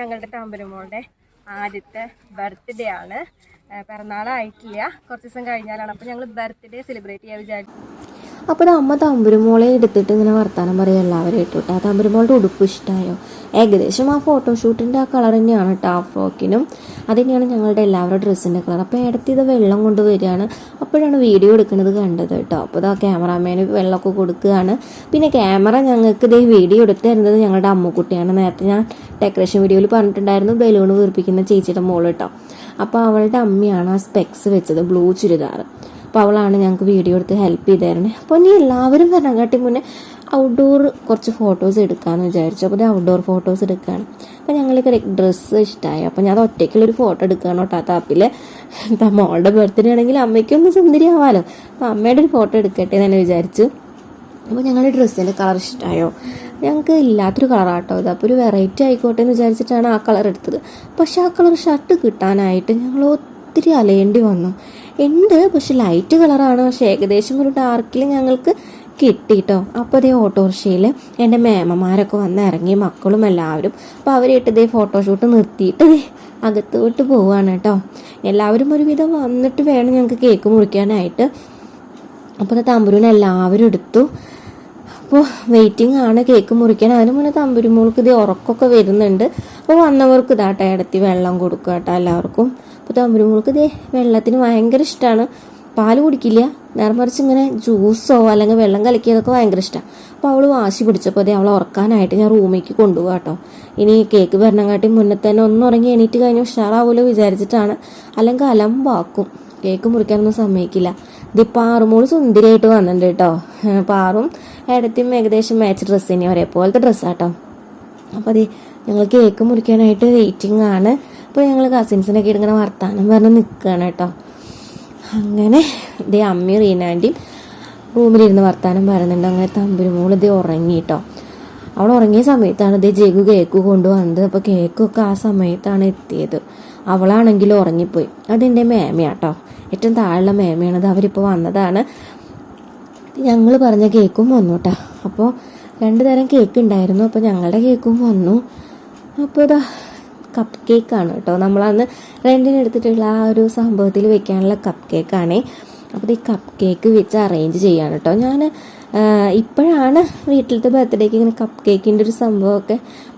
ഞങ്ങളുടെ തമ്പുരുമോളുടെ ആദ്യത്തെ ബർത്ത്ഡേ ആണ്. പിറന്നാളായിട്ടില്ല. കുറച്ച് ദിവസം കഴിഞ്ഞാലാണ്. അപ്പോൾ ഞങ്ങൾ ബർത്ത്ഡേ സെലിബ്രേറ്റ് ചെയ്യാൻ വിചാരിച്ചു. അപ്പോൾ അമ്മ തമ്പുരുമോളെ എടുത്തിട്ട് ഇങ്ങനെ വർത്താനം പറയാം എല്ലാവരും ഇട്ടു ആ തമ്പുരുമോളുടെ ഉടുപ്പ് ഇഷ്ടമായോ ഏകദേശം ആ ഫോട്ടോഷൂട്ടിന്റെ ആ കളർ തന്നെയാണ് കേട്ടോ ആ ഫ്രോക്കിനും. അത് തന്നെയാണ് ഞങ്ങളുടെ എല്ലാവരുടെ ഡ്രസ്സിന്റെ കളർ അപ്പോൾ ഇടത്ത് ഇത് വെള്ളം കൊണ്ട് വരികയാണ്. അപ്പോഴാണ് വീഡിയോ എടുക്കുന്നത് കണ്ടത് കേട്ടോ അപ്പോൾ ആ ക്യാമറാമാന് വെള്ളമൊക്കെ കൊടുക്കുകയാണ്. പിന്നെ ക്യാമറ ഞങ്ങൾക്ക് ഇതേ വീഡിയോ എടുത്ത് തരുന്നത് ഞങ്ങളുടെ അമ്മക്കുട്ടിയാണ്. നേരത്തെ ഞാൻ ഡെക്കറേഷൻ വീഡിയോയിൽ പറഞ്ഞിട്ടുണ്ടായിരുന്നു. ബലൂൺ വീർപ്പിക്കുന്ന ചേച്ചിയുടെ മോൾ കേട്ടോ അപ്പോൾ അവളുടെ അമ്മയാണ് ആ സ്പെക്സ് വെച്ചത് ബ്ലൂ ചുരിദാർ. അപ്പോൾ അവളാണ് ഞങ്ങൾക്ക് വീഡിയോ എടുത്ത് ഹെൽപ്പ് ചെയ്ത് തരണേ അപ്പോൾ ഇനി എല്ലാവരും വരണക്കാട്ടി മുന്നേ ഔട്ട്ഡോർ കുറച്ച് ഫോട്ടോസ് എടുക്കാമെന്ന് വിചാരിച്ചു. അപ്പോൾ ഔട്ട്ഡോർ ഫോട്ടോസ് എടുക്കുകയാണ് അപ്പോൾ ഞങ്ങൾക്ക് ഡ്രസ്സ് ഇഷ്ടമായി അപ്പോൾ ഞാൻ ഒറ്റയ്ക്കുള്ളൊരു ഫോട്ടോ എടുക്കുകയാണ് കേട്ടോ താപ്പിൽ മോളുടെ ബർത്ത്ഡേ ആണെങ്കിൽ അമ്മയ്ക്കൊന്ന് സുന്ദരി ആവാലോ അപ്പോൾ അമ്മയുടെ ഒരു ഫോട്ടോ എടുക്കട്ടെ എന്ന് തന്നെ വിചാരിച്ചു. അപ്പോൾ ഞങ്ങളുടെ ഡ്രസ്സിന്റെ കളർ ഇഷ്ടമായോ ഞങ്ങൾക്ക് ഇല്ലാത്തൊരു കളറാട്ടോ ഇത്. അപ്പോൾ ഒരു വെറൈറ്റി ആയിക്കോട്ടെ എന്ന് വിചാരിച്ചിട്ടാണ് ആ കളർ എടുത്തത്. പക്ഷേ ആ കളർ ഷർട്ട് കിട്ടാനായിട്ട് ഞങ്ങൾ ഒത്തിരി അലയേണ്ടി വന്നു. ഉണ്ട് പക്ഷെ ലൈറ്റ് കളറാണ്. പക്ഷെ ഏകദേശം ഒരു ഡാർക്കിൽ ഞങ്ങൾക്ക് കിട്ടിയിട്ടോ അപ്പോൾ അതേ ഓട്ടോറിക്ഷയിൽ എന്റെ മേമമാരൊക്കെ വന്ന് ഇറങ്ങി മക്കളും എല്ലാവരും. അപ്പോൾ അവരായിട്ട് ഇതേ ഫോട്ടോഷൂട്ട് നിർത്തിയിട്ട് അകത്തോട്ട് പോവാണ് കേട്ടോ. എല്ലാവരും ഒരുവിധം വന്നിട്ട് വേണം ഞങ്ങൾക്ക് കേക്ക് മുറിക്കാനായിട്ട്. അപ്പോൾ അത് എല്ലാവരും എടുത്തു. അപ്പോൾ വെയിറ്റിംഗ് ആണ് കേക്ക് മുറിക്കാൻ. അതിന് മുന്നേ തമ്പുരുമോൾക്ക് ഇത് ഉറക്കമൊക്കെ വരുന്നുണ്ട്. അപ്പോൾ വന്നവർക്ക് ഇതാട്ടെ ഇടത്തി വെള്ളം കൊടുക്കുക കേട്ടോ എല്ലാവർക്കും. അപ്പോൾ തമ്പുരുമോൾക്ക് ഇതേ വെള്ളത്തിന് ഭയങ്കര ഇഷ്ടമാണ് പാൽ കുടിക്കില്ല. നേരം മറിച്ച് ഇങ്ങനെ ജ്യൂസോ അല്ലെങ്കിൽ വെള്ളം കലക്കിയതൊക്കെ ഭയങ്കര ഇഷ്ടമാണ് അപ്പോൾ അവൾ വാശി പിടിച്ചപ്പോൾ അതേ അവളെ ഉറക്കാനായിട്ട് ഞാൻ റൂമിലേക്ക് കൊണ്ടുപോകാം കേട്ടോ. ഇനി കേക്ക് വരണം കാട്ടി മുന്നേ തന്നെ ഒന്ന് ഉറങ്ങി എണീറ്റ് കഴിഞ്ഞ് ഉഷാറാവുമല്ലോ വിചാരിച്ചിട്ടാണ്. അല്ലെങ്കിൽ അലമ്പാക്കും. കേക്ക് മുറിക്കാനൊന്നും സമ്മതിക്കില്ല. ഇത് പാറുമോൾ സുന്ദരിയായിട്ട് വന്നിട്ടുണ്ട് കേട്ടോ. പാറും ഏടത്തിയും ഏകദേശം മാച്ച് ഡ്രസ്സ് തന്നെ ഒരേപോലത്തെ ഡ്രസ്സാട്ടോ അപ്പോൾ അതെ ഞങ്ങൾ കേക്ക് മുറിക്കാനായിട്ട് വെയിറ്റിംഗ് ആണ്. അപ്പോൾ ഞങ്ങൾ കസിൻസിനൊക്കെ ഇങ്ങനെ വർത്താനം പറഞ്ഞ് നിൽക്കുകയാണ് കേട്ടോ. അങ്ങനെ ഇതേ അമ്മയും റീനാന്റിയും റൂമിലിരുന്ന് വർത്താനം പറയുന്നുണ്ട്. അങ്ങനെ തമ്പുരുമോൾ ഇത് ഉറങ്ങി കേട്ടോ. അവൾ ഉറങ്ങിയ സമയത്താണ് ഇത് ജഗു കേക്ക് കൊണ്ടുവന്നത്. അപ്പോൾ കേക്കൊക്കെ ആ സമയത്താണ് എത്തിയത്. അവളാണെങ്കിലും ഉറങ്ങിപ്പോയി. അതെന്റെ മേമയാട്ടോ. ഏറ്റവും താഴെയുള്ള മേമയാണത്. അവരിപ്പോൾ വന്നതാണ്. ഞങ്ങൾ പറഞ്ഞ കേക്കും വന്നു കേട്ടോ അപ്പോൾ രണ്ട് തരം കേക്ക് ഉണ്ടായിരുന്നു. അപ്പോൾ ഞങ്ങളുടെ കേക്കും വന്നു. അപ്പോൾ ഇതാ കപ്പ് കേക്കാണ് കേട്ടോ. നമ്മളന്ന് റെന്റിന് എടുത്തിട്ടുള്ള ആ ഒരു സംഭവത്തിൽ വെക്കാനുള്ള കപ്പ് കേക്കാണേ അപ്പോൾ ഈ കപ്പ് കേക്ക് വെച്ച് അറേഞ്ച് ചെയ്യാണ് കേട്ടോ ഞാൻ ഇപ്പോഴാണ് വീട്ടിലത്തെ ബർത്ത്ഡേക്ക് ഇങ്ങനെ കപ്പ് കേക്കിന്റെ ഒരു സംഭവമൊക്കെ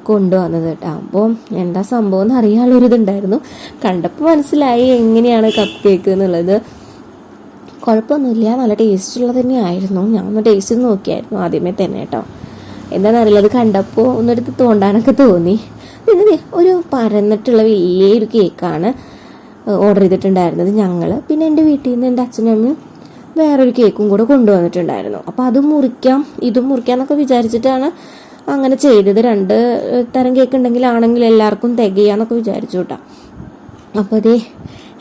കൊണ്ടുവന്നത് കേട്ടോ അപ്പോൾ എന്താ സംഭവം എന്ന് അറിയാനുള്ളൊരു ഇതുണ്ടായിരുന്നു. കണ്ടപ്പോൾ മനസ്സിലായി എങ്ങനെയാണ് കപ്പ് കേക്ക് എന്നുള്ളത്. കുഴപ്പമൊന്നുമില്ല നല്ല ടേസ്റ്റുള്ളത് തന്നെ ആയിരുന്നു ഞാൻ ഒന്ന് ടേസ്റ്റ് നോക്കിയായിരുന്നു ആദ്യമേ തന്നെ കേട്ടോ എന്താണെന്നറിയില്ല അത് കണ്ടപ്പോൾ ഒന്നെടുത്ത് തോണ്ടാനൊക്കെ തോന്നി. പിന്നെ ഒരു പരന്നിട്ടുള്ള വലിയൊരു കേക്കാണ് ഓർഡർ ചെയ്തിട്ടുണ്ടായിരുന്നത് ഞങ്ങൾ പിന്നെ എന്റെ വീട്ടിൽ നിന്ന് എന്റെ അച്ഛനും അമ്മയും വേറൊരു കേക്കും കൂടെ കൊണ്ടുവന്നിട്ടുണ്ടായിരുന്നു. അപ്പോൾ അത് മുറിക്കാം ഇതും മുറിക്കാം എന്നൊക്കെ വിചാരിച്ചിട്ടാണ് അങ്ങനെ ചെയ്തത്. രണ്ട് തരം കേക്ക് ഉണ്ടെങ്കിൽ ആണെങ്കിൽ എല്ലാവർക്കും തികയാന്നൊക്കെ വിചാരിച്ചു കേട്ടോ. അപ്പോൾ അതേ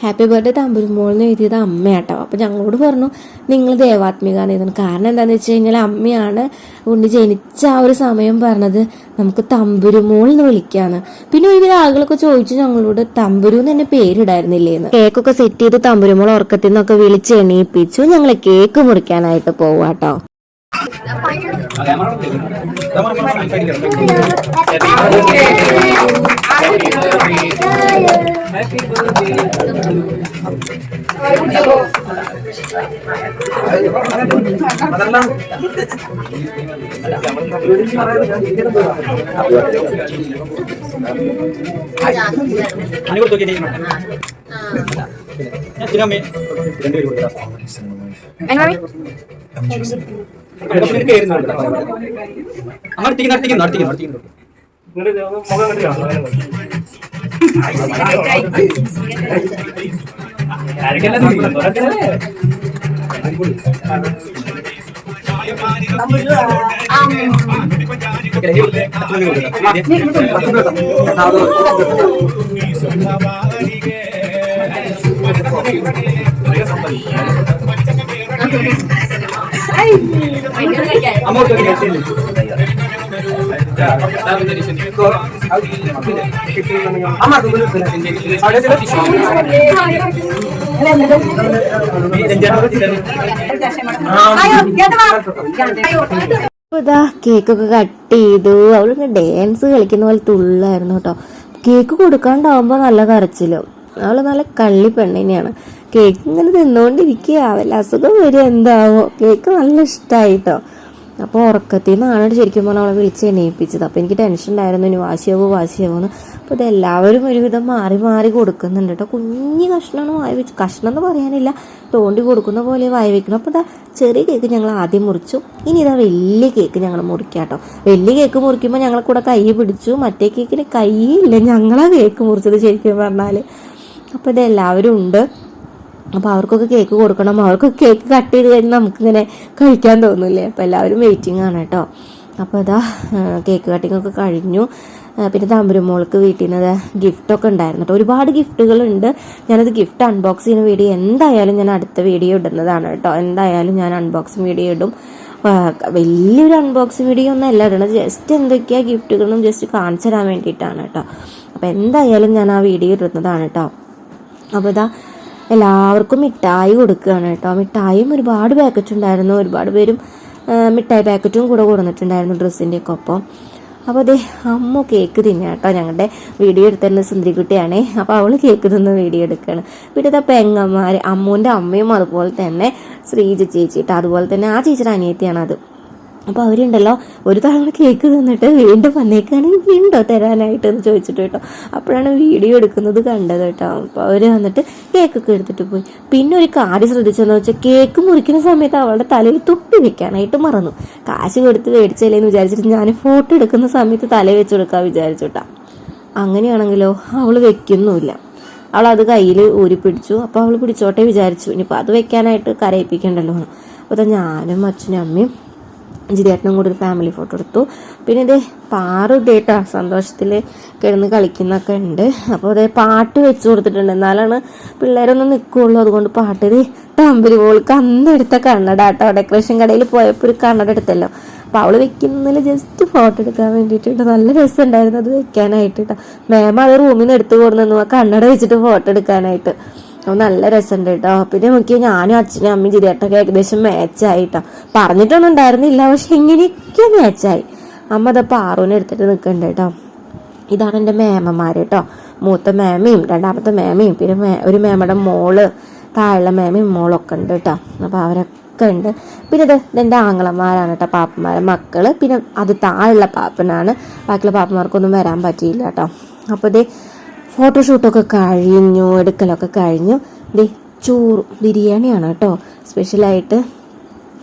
ഹാപ്പി ബർത്ത്ഡേ തമ്പുരുമോൾ എന്ന് എഴുതിയത് അമ്മയാട്ടോ. അപ്പോൾ ഞങ്ങളോട് പറഞ്ഞു നിങ്ങൾ ദേവാത്മിക എന്ന് എഴുതണം. കാരണം എന്താണെന്ന് വെച്ച് കഴിഞ്ഞാൽ അമ്മയാണ് ഉണ്ണി ജനിച്ച ആ ഒരു സമയം പറഞ്ഞത് നമുക്ക് തമ്പുരുമോൾ എന്ന് വിളിക്കാന്ന്. പിന്നെ ഒരുവിധ ആളുകളൊക്കെ ചോദിച്ചു ഞങ്ങളോട് തമ്പുരു എന്ന് തന്നെ പേരിടായിരുന്നില്ലേന്ന്. കേക്കൊക്കെ സെറ്റ് ചെയ്ത് തമ്പുരുമോൾ ഉറക്കത്തിൽ നിന്നൊക്കെ വിളിച്ച് എണീപ്പിച്ചു. ഞങ്ങൾ കേക്ക് മുറിക്കാനായിട്ട് പോവാട്ടോ. അങ്ങോട്ടേക്ക് നടത്തിക്കുന്നു നടത്തിക്കുന്നു നടത്തിക്കുന്നു കേക്കൊക്കെ കട്ട് ചെയ്തു. അവളിങ്ങനെ ഡാൻസ് കളിക്കുന്ന പോലെ തുള്ളായിരുന്നു കേട്ടോ. കേക്ക് കൊടുക്കാണ്ടാവുമ്പോൾ നല്ല കരച്ചിലും. അവൾ നല്ല കള്ളി പെണ്ണിനെയാണ്. കേക്ക് ഇങ്ങനെ തിന്നുകൊണ്ടിരിക്കുക വല്ല അസുഖം വരും എന്താവോ. കേക്ക് നല്ല ഇഷ്ടമായിട്ടോ അപ്പോൾ ഉറക്കത്തിൽ നിന്നാണ് ശരിക്കും പറഞ്ഞാൽ അവളെ വിളിച്ച് എണീപ്പിച്ചത്. അപ്പോൾ എനിക്ക് ടെൻഷൻ ഉണ്ടായിരുന്നു. ഇനി വാശിയാവോ വാശിയാവോ എന്ന്. അപ്പോൾ ഇതെല്ലാവരും ഒരുവിധം മാറി മാറി കൊടുക്കുന്നുണ്ട് കേട്ടോ കുഞ്ഞു കഷ്ണമാണ് വായി വെച്ച്. കഷ്ണം എന്ന് പറയാനില്ല. തോണ്ടി കൊടുക്കുന്ന പോലെ വായി വെക്കണം. അപ്പോൾ ഇതാ ചെറിയ കേക്ക് ഞങ്ങൾ ആദ്യം മുറിച്ചു. ഇനി ഇതാ വലിയ കേക്ക് ഞങ്ങൾ മുറിക്കാം കേട്ടോ വലിയ കേക്ക് മുറിക്കുമ്പോൾ ഞങ്ങളെ കൂടെ കൈ പിടിച്ചു. മറ്റേ കേക്കിന് കൈയില്ല ഞങ്ങളാ കേക്ക് മുറിച്ചത് ശരിക്കും പറഞ്ഞാൽ അപ്പോൾ ഇതെല്ലാവരും ഉണ്ട്. അപ്പോൾ അവർക്കൊക്കെ കേക്ക് കൊടുക്കണം. അവർക്കൊക്കെ കേക്ക് കട്ട് ചെയ്ത് കഴിഞ്ഞാൽ നമുക്കിങ്ങനെ കഴിക്കാൻ തോന്നില്ലേ? അപ്പോൾ എല്ലാവരും വെയിറ്റിംഗ് ആണ് കേട്ടോ. അപ്പോൾ ഇതാ കേക്ക് കട്ടിങ്ങൊക്കെ കഴിഞ്ഞു. പിന്നെ തമ്പുരുമോൾക്ക് വീട്ടിൽ നിന്ന് ഗിഫ്റ്റൊക്കെ ഉണ്ടായിരുന്നു കേട്ടോ. ഒരുപാട് ഗിഫ്റ്റുകളുണ്ട് ഞാനത് ഗിഫ്റ്റ് അൺബോക്സ് ചെയ്യുന്ന വീഡിയോ എന്തായാലും ഞാൻ അടുത്ത വീഡിയോ ഇടുന്നതാണ് കേട്ടോ. എന്തായാലും ഞാൻ അൺബോക്സിങ് വീഡിയോ ഇടും. വലിയൊരു അൺബോക്സിങ് വീഡിയോ ഒന്നും അല്ല. ഇടണത് ജസ്റ്റ് എന്തൊക്കെയാണ് ഗിഫ്റ്റുകളും ജസ്റ്റ് കാണിച്ചു തരാൻ വേണ്ടിയിട്ടാണ് കേട്ടോ. അപ്പോൾ എന്തായാലും ഞാൻ ആ വീഡിയോ ഇടുന്നതാണ് കേട്ടോ. അപ്പോൾ ഇതാ എല്ലാവർക്കും മിഠായി കൊടുക്കുകയാണ് കേട്ടോ. മിഠായിയും ഒരുപാട് പാക്കറ്റ് ഉണ്ടായിരുന്നു. ഒരുപാട് പേരും മിഠായി പാക്കറ്റും കൂടെ കൊടുത്തിട്ടുണ്ടായിരുന്നു ഡ്രസ്സിന്റെ ഒക്കെ ഒപ്പം. അപ്പോൾ അതെ അമ്മ കേക്ക് തിന്നുക കേട്ടോ. ഞങ്ങളുടെ വീഡിയോ എടുത്തിരുന്ന സുന്ദരിക്കുട്ടിയാണ്. അപ്പോൾ അവൾ കേക്ക് തിന്ന് വീഡിയോ എടുക്കുകയാണ്. ഇതാ പെങ്ങന്മാർ അമ്മൂന്റെ അമ്മയും അതുപോലെ തന്നെ ശ്രീജ ചേച്ചി കേട്ടോ അതുപോലെ തന്നെ ആ ചേച്ചിയുടെ അനിയത്തിയാണ് അത് അപ്പോൾ അവരുണ്ടല്ലോ ഒരു തവണ കേക്ക് തന്നിട്ട് വീണ്ടും വന്നേക്കാണെങ്കിൽ ഉണ്ടോ തരാനായിട്ട് എന്ന് ചോദിച്ചിട്ട് കേട്ടോ. അപ്പോഴാണ് വീഡിയോ എടുക്കുന്നത് കണ്ടത് കേട്ടോ. അപ്പോൾ അവർ വന്നിട്ട് കേക്കൊക്കെ എടുത്തിട്ട് പോയി. പിന്നെ ഒരു കാര്യം ശ്രദ്ധിച്ചെന്ന് വെച്ചാൽ കേക്ക് മുറിക്കുന്ന സമയത്ത് അവളുടെ തലയിൽ തൊപ്പി വെക്കാനായിട്ട് മറന്നു. കാശ് കൊടുത്ത് മേടിച്ചല്ലേന്ന് വിചാരിച്ചിട്ട് ഞാൻ ഫോട്ടോ എടുക്കുന്ന സമയത്ത് തല വെച്ച് കൊടുക്കാൻ വിചാരിച്ചു കേട്ടോ. അങ്ങനെയാണെങ്കിലോ അവൾ വെക്കുന്നുമില്ല. അവൾ അത് കയ്യിൽ ഊരി പിടിച്ചു. അപ്പോൾ അവൾ പിടിച്ചോട്ടെ വിചാരിച്ചു. ഇനിയിപ്പോൾ അത് വെക്കാനായിട്ട് കരയിപ്പിക്കണ്ടല്ലോ അപ്പോൾ ഞാനും അച്ഛനും അമ്മയും ജിതേട്ടനും കൂടി ഒരു ഫാമിലി ഫോട്ടോ എടുത്തു. പിന്നെ ഇതേ പാറു ഇതേട്ടാ സന്തോഷത്തിൽ കിടന്ന് കളിക്കുന്നൊക്കെ ഉണ്ട്. അപ്പോൾ അതേ പാട്ട് വെച്ച് കൊടുത്തിട്ടുണ്ട്. എന്നാലാണ് പിള്ളേരൊന്നും നിൽക്കുകയുള്ളൂ അതുകൊണ്ട് പാട്ട് ഇത് തമ്പരി പോൾക്ക് അന്ന് എടുത്ത കണ്ണട കേട്ടോ ഡെക്കറേഷൻ കടയിൽ പോയപ്പോൾ ഒരു കണ്ണട എടുത്തല്ലോ. അപ്പോൾ അവൾ വെക്കുന്നതിൽ ജസ്റ്റ് ഫോട്ടോ എടുക്കാൻ വേണ്ടിയിട്ട് നല്ല രസമുണ്ടായിരുന്നു അത് വെക്കാനായിട്ട് കേട്ടോ മാം അത് റൂമിൽ നിന്ന് എടുത്തു കൊടുന്നു കണ്ണട വെച്ചിട്ട് ഫോട്ടോ എടുക്കാനായിട്ട്. അപ്പോൾ നല്ല രസമുണ്ട് കേട്ടോ പിന്നെ നോക്കി ഞാനും അച്ഛനും അമ്മയും ജിരിയേട്ടൊക്കെ ഏകദേശം മാച്ചായിട്ടോ പറഞ്ഞിട്ടൊന്നും ഉണ്ടായിരുന്നില്ല പക്ഷെ എങ്ങനെയൊക്കെ മാച്ചായി അമ്മ അതപ്പോ ആറൂനെ എടുത്തിട്ട് നിൽക്കുന്നുണ്ട് കേട്ടോ ഇതാണ് എന്റെ മേമ്മമാര് കേട്ടോ മൂത്ത മേമയും രണ്ടാമത്തെ മേമയും പിന്നെ ഒരു മേമയുടെ മോൾ താഴെ മേമയും മോളൊക്കെ ഉണ്ട് കേട്ടോ അപ്പോൾ അവരൊക്കെ ഉണ്ട്. പിന്നെ ഇത് എന്റെ ആങ്ങളമാരാണ് കേട്ടോ പാപ്പന്മാരെ. മക്കൾ പിന്നെ അത് താഴെയുള്ള പാപ്പനാണ്. ബാക്കിയുള്ള പാപ്പന്മാർക്കൊന്നും വരാൻ പറ്റിയില്ല കേട്ടോ അപ്പോൾ ഇത് ഫോട്ടോഷൂട്ടൊക്കെ കഴിഞ്ഞു എടുക്കലൊക്കെ കഴിഞ്ഞു. ദേ ചോറ് ബിരിയാണിയാണ് കേട്ടോ. സ്പെഷ്യലായിട്ട്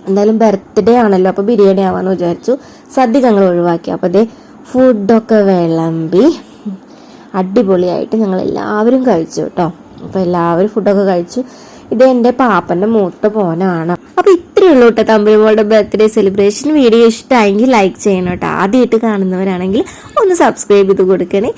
എന്തായാലും ബർത്ത്ഡേ ആണല്ലോ അപ്പോൾ ബിരിയാണി ആവാമെന്ന് വിചാരിച്ചു. സദ്യ ഞങ്ങൾ ഒഴിവാക്കി. അപ്പോൾ ദേ ഫുഡൊക്കെ വിളമ്പി അടിപൊളിയായിട്ട് ഞങ്ങൾ എല്ലാവരും കഴിച്ചു കേട്ടോ. അപ്പോൾ എല്ലാവരും ഫുഡൊക്കെ കഴിച്ചു. ഇത് എന്റെ പാപ്പന്റെ മൂത്ത പോനാണ് അപ്പോൾ ഇത്രയേ ഉള്ളൂ കേട്ടോ തമ്പിമോളുടെ ബർത്ത്ഡേ സെലിബ്രേഷൻ. വീഡിയോ ഇഷ്ടമായെങ്കിൽ ലൈക്ക് ചെയ്യണം കേട്ടോ. ആദ്യമായിട്ട് കാണുന്നവരാണെങ്കിൽ ഒന്ന് സബ്സ്ക്രൈബ് ചെയ്ത് കൊടുക്കണേ.